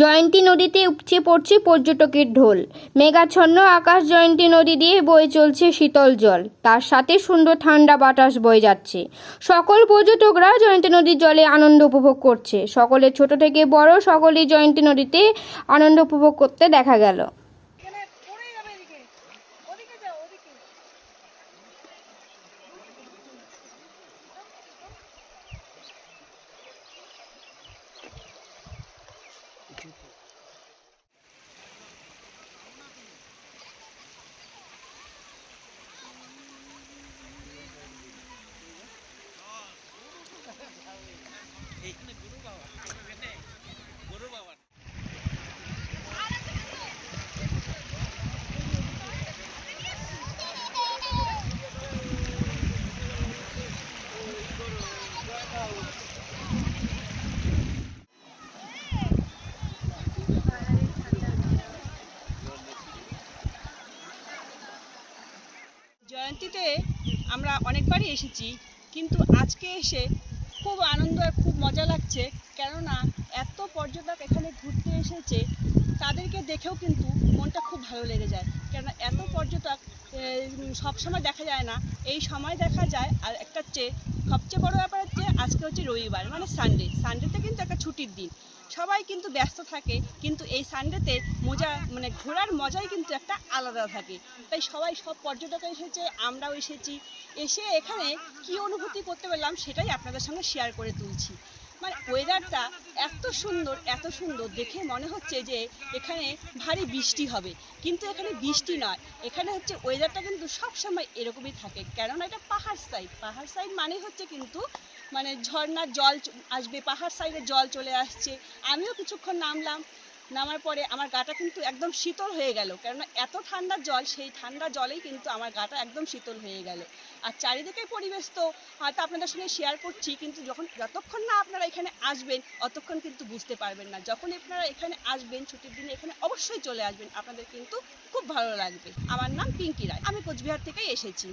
জয়ন্তী নদীতে উপচে পড়ছে পর্যটকের ঢোল। মেঘাচ্ছন্ন আকাশ জয়ন্তী নদী দিয়ে বয়ে চলছে শীতল জল। তার সাথে সুন্দর ঠান্ডা বাতাস বয়ে যাচ্ছে। সকল পর্যটকরা জয়ন্তী নদীর জলে আনন্দ উপভোগ করছে। সকলে ছোট থেকে বড় সকলেই জয়ন্তী নদীতে আনন্দ উপভোগ করতে দেখা গেল। জয়ন্তীতে আমরা অনেকবারই এসেছি, কিন্তু আজকে এসে খুব আনন্দ আর খুব মজা লাগছে, কেননা এত পর্যটক এখানে ঘুরতে এসেছে, তাদেরকে দেখেও কিন্তু মনটা খুব ভালো লেগে যায়। কেননা এত পর্যটক সবসময় দেখা যায় না, এই সময় দেখা যায় আর একটা হচ্ছে সবচেয়ে বড় ব্যাপার হচ্ছে আজকে হচ্ছে রবিবার মানে সানডে সানডেতে কিন্তু একটা ছুটির দিন। সবাই কিন্তু ব্যস্ত থাকে, কিন্তু এই সানডেতে মজা মানে ঘোরার মজাই কিন্তু একটা আলাদা থাকে। তাই সবাই, সব পর্যটক এসেছে, আমরাও এসেছি। এসে এখানে কি অনুভূতি করতে পারলাম সেটাই আপনাদের সঙ্গে শেয়ার করে তুলছি। মানে ওয়েদারটা এত সুন্দর এত সুন্দর। দেখে মনে হচ্ছে যে এখানে ভারী বৃষ্টি হবে। কিন্তু এখানে বৃষ্টি নয়। এখানে হচ্ছে ওয়েদারটা কিন্তু সবসময় এরকমই থাকে। কেননা এটা পাহাড় সাইড পাহাড় সাইড মানে হচ্ছে কিন্তু মানে ঝর্ণার জল আসবে, পাহাড় সাইডে জল চলে আসছে। আমিও কিছুক্ষণ নামলাম। নামার পরে আমার গাটা কিন্তু একদম শীতল হয়ে গেল। কেননা এত ঠান্ডা জল, সেই ঠান্ডা জলেই কিন্তু আমার গাটা একদম শীতল হয়ে গেল। আর চারিদিকের পরিবেশ তো হয়তো আপনাদের সঙ্গে শেয়ার করছি, কিন্তু যখন, যতক্ষণ না আপনারা এখানে আসবেন, অতক্ষণ কিন্তু বুঝতে পারবেন না। যখন আপনারা এখানে আসবেন, ছুটির দিনে এখানে অবশ্যই চলে আসবেন। আপনাদের কিন্তু খুব ভালো লাগবে। আমার নাম পিঙ্কি রায়। আমি কোচবিহার থেকেই এসেছি।